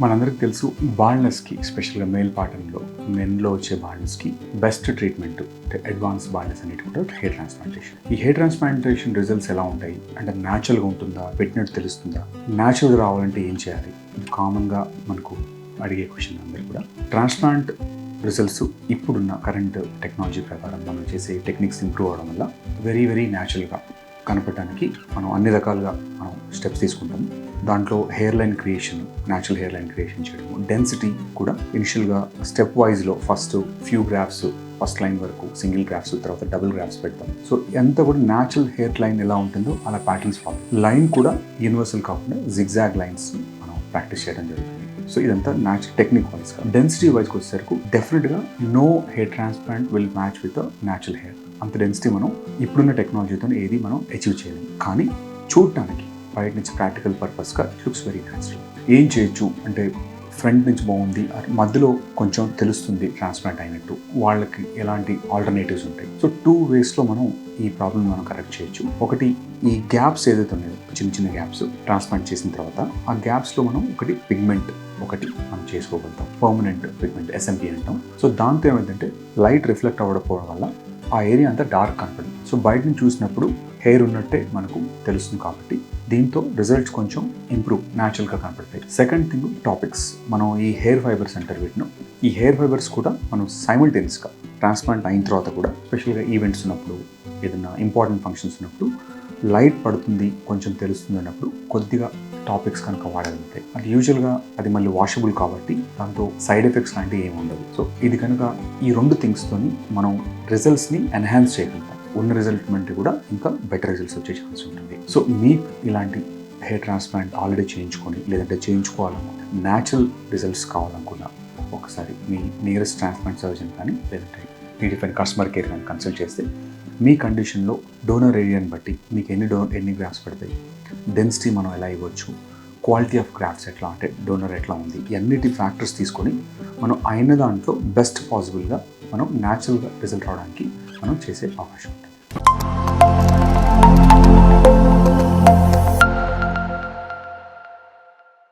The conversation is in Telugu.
మనందరికీ తెలుసు బాల్నెస్కి స్పెషల్గా మేల్ పాటంలో మెన్లో వచ్చే బాల్నెస్కి బెస్ట్ ట్రీట్మెంట్ అంటే అడ్వాన్స్ బాల్నెస్ అనేది కూడా హెయిర్ ట్రాన్స్ప్లాంటేషన్. ఈ హెయిర్ ట్రాన్స్ప్లాంటేషన్ రిజల్ట్స్ ఎలా ఉంటాయి? అంటే న్యాచురల్గా ఉంటుందా? పెట్టినట్టు తెలుస్తుందా? న్యాచురల్గా రావాలంటే ఏం చేయాలి? కామన్గా మనకు అడిగే క్వశ్చన్ అందరు కూడా. ట్రాన్స్ప్లాంట్ రిజల్ట్స్ ఇప్పుడున్న కరెంట్ టెక్నాలజీ ప్రకారం మనం చేసే టెక్నిక్స్ ఇంప్రూవ్ అవడం వల్ల వెరీ వెరీ న్యాచురల్గా కనపడటానికి మనం అన్ని రకాలుగా మనం స్టెప్స్ తీసుకుంటాము. దాంట్లో hair line creation natural hair line creation చేయడము డెన్సిటీ కూడా ఇనిషియల్గా step వైజ్లో first few grafts first line వరకు సింగిల్ గ్రాఫ్స్ తర్వాత డబుల్ గ్రాఫ్స్ పెడతాం సో ఎంత కూడా న్యాచురల్ హెయిర్ లైన్ ఎలా ఉంటుందో అలా ప్యాటర్న్స్ ఫామ్ లైన్ కూడా యూనివర్సల్ కాకుండా జిగ్జాగ్ లైన్స్ మనం ప్రాక్టీస్ చేయడం జరుగుతుంది. సో ఇదంతా న్యాచురల్ టెక్నిక్ వైజ్ డెన్సిటీ వైజ్కి వచ్చేసరికి డెఫినెట్గా no hair transplant will match with natural hair అంత డెన్సిటీ మనం ఇప్పుడున్న టెక్నాలజీతో ఏది మనం అచీవ్ చేయలేము కానీ చూడటానికి బయట నుంచి ప్రాక్టికల్ పర్పస్గా ఇట్ లుక్స్ వెరీ న్యాచురల్ ఏం చేయొచ్చు? అంటే ఫ్రంట్ నుంచి బాగుంది మధ్యలో కొంచెం తెలుస్తుంది ట్రాన్స్ప్లాంట్ అయినట్టు. వాళ్ళకి ఎలాంటి ఆల్టర్నేటివ్స్ ఉంటాయి. సో టూ వేస్లో మనం ఈ ప్రాబ్లమ్ మనం కరెక్ట్ చేయొచ్చు. ఒకటి ఈ గ్యాప్స్ ఏదైతే ఉన్నాయో చిన్న చిన్న గ్యాప్స్ ట్రాన్స్ప్లాంట్ చేసిన తర్వాత ఆ గ్యాప్స్లో మనం ఒకటి పిగ్మెంట్ ఒకటి మనం చేసుకోగలుగుతాం. పర్మనెంట్ పిగ్మెంట్ ఎస్ఎంపి అంటాం. సో దాంతో ఏమైందంటే లైట్ రిఫ్లెక్ట్ అవ్వకపోవడం వల్ల ఆ ఏరియా అంతా డార్క్ కనపడింది. సో బయట నుంచి చూసినప్పుడు హెయిర్ ఉన్నట్టే మనకు తెలుస్తుంది కాబట్టి దీంతో రిజల్ట్స్ కొంచెం ఇంప్రూవ్ న్యాచురల్గా కనపడతాయి. సెకండ్ థింగ్ టాపిక్స్ మనం ఈ హెయిర్ ఫైబర్స్ అంటారు వీటిను. ఈ హెయిర్ ఫైబర్స్ కూడా మనం సైమల్టేనియస్గా ట్రాన్స్ప్లాంట్ అయిన తర్వాత కూడా స్పెషల్గా ఈవెంట్స్ ఉన్నప్పుడు ఏదైనా ఇంపార్టెంట్ ఫంక్షన్స్ ఉన్నప్పుడు లైట్ పడుతుంది కొంచెం తెలుస్తుంది అన్నప్పుడు కొద్దిగా టాపిక్స్ కనుక వాడగలిగితే అంటే యూజువల్గా అది మళ్ళీ వాషబుల్ కాబట్టి దాంతో సైడ్ ఎఫెక్ట్స్ లాంటివి ఏమి ఉండదు. సో ఇది కనుక ఈ రెండు థింగ్స్తోని మనం రిజల్ట్స్ని ఎన్హాన్స్ చేయగలుగుతాం. ఉన్న రిజల్ట్ కంటే కూడా ఇంకా బెటర్ రిజల్ట్స్ వచ్చే ఛాన్స్ ఉంటుంది. సో మీకు ఇలాంటి హెయిర్ ట్రాన్స్ప్లాంట్ ఆల్రెడీ చేయించుకొని లేదంటే చేయించుకోవాలనుకుంటే న్యాచురల్ రిజల్ట్స్ కావాలనుకున్నా ఒకసారి మీ నియరెస్ట్ ట్రాన్స్ప్లాంట్ సర్జన్ కానీ లేదంటే మీ డిఫరెంట్ కస్టమర్ కేర్ కానీ కన్సల్ట్ చేస్తే మీ కండిషన్లో డోనర్ ఏరియాని బట్టి మీకు ఎన్ని డో ఎన్ని గ్రాఫ్స్ పడతాయి? డెన్సిటీ మనం ఎలా ఇవ్వచ్చు? క్వాలిటీ ఆఫ్ గ్రాఫ్స్ ఎట్లా? అంటే డోనర్ ఎట్లా ఉంది? ఇవన్నిటి ఫ్యాక్టర్స్ తీసుకొని మనం అయిన దాంట్లో బెస్ట్ పాసిబుల్గా మనం న్యాచురల్గా రిజల్ట్ రావడానికి మనం చేసే అవకాశం ఉంటుంది.